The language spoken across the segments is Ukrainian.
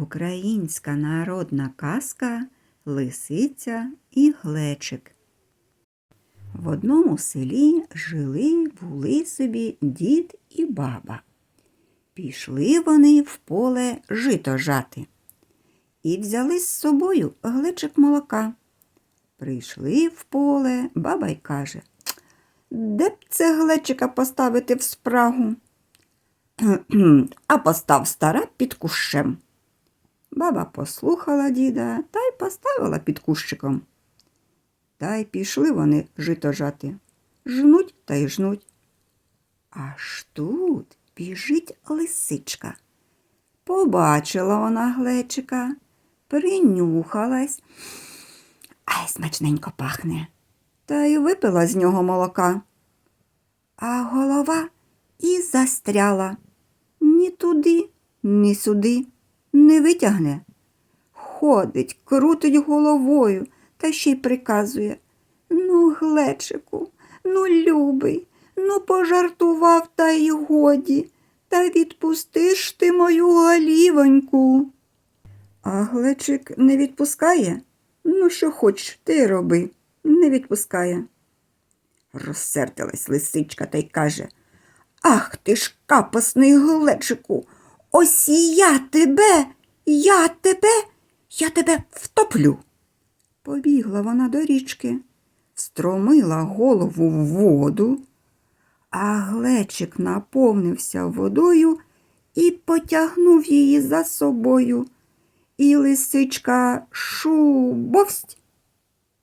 Українська народна казка Лисиця і Глечик. В одному селі жили були собі дід і баба. Пішли вони в поле жито жати і взяли з собою глечик молока. Прийшли в поле, баба й каже, де б це глечика поставити в спрагу? А постав стара під кущем. Баба послухала діда та й поставила під кущиком. Та й пішли вони жито жати. Жнуть та й жнуть. Аж тут біжить лисичка. Побачила вона глечика, принюхалась. Ай, смачненько пахне. Та й випила з нього молока. А голова і застряла. Ні туди, ні сюди не витягне. Ходить, крутить головою та ще й приказує. Ну, глечику, ну, любий, ну пожартував та й годі, та відпусти ж ти мою голівоньку. А глечик не відпускає? Ну, що хоч, ти роби, не відпускає. Розсердилась лисичка та й каже Ах ти ж капосний глечику, ось я тебе, я тебе, я тебе втоплю. Побігла вона до річки, встромила голову в воду, а глечик наповнився водою і потягнув її за собою. І лисичка шубовсть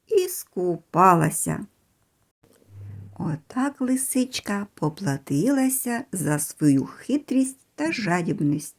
і скупалася. Отак лисичка поплатилася за свою хитрість та жадібність.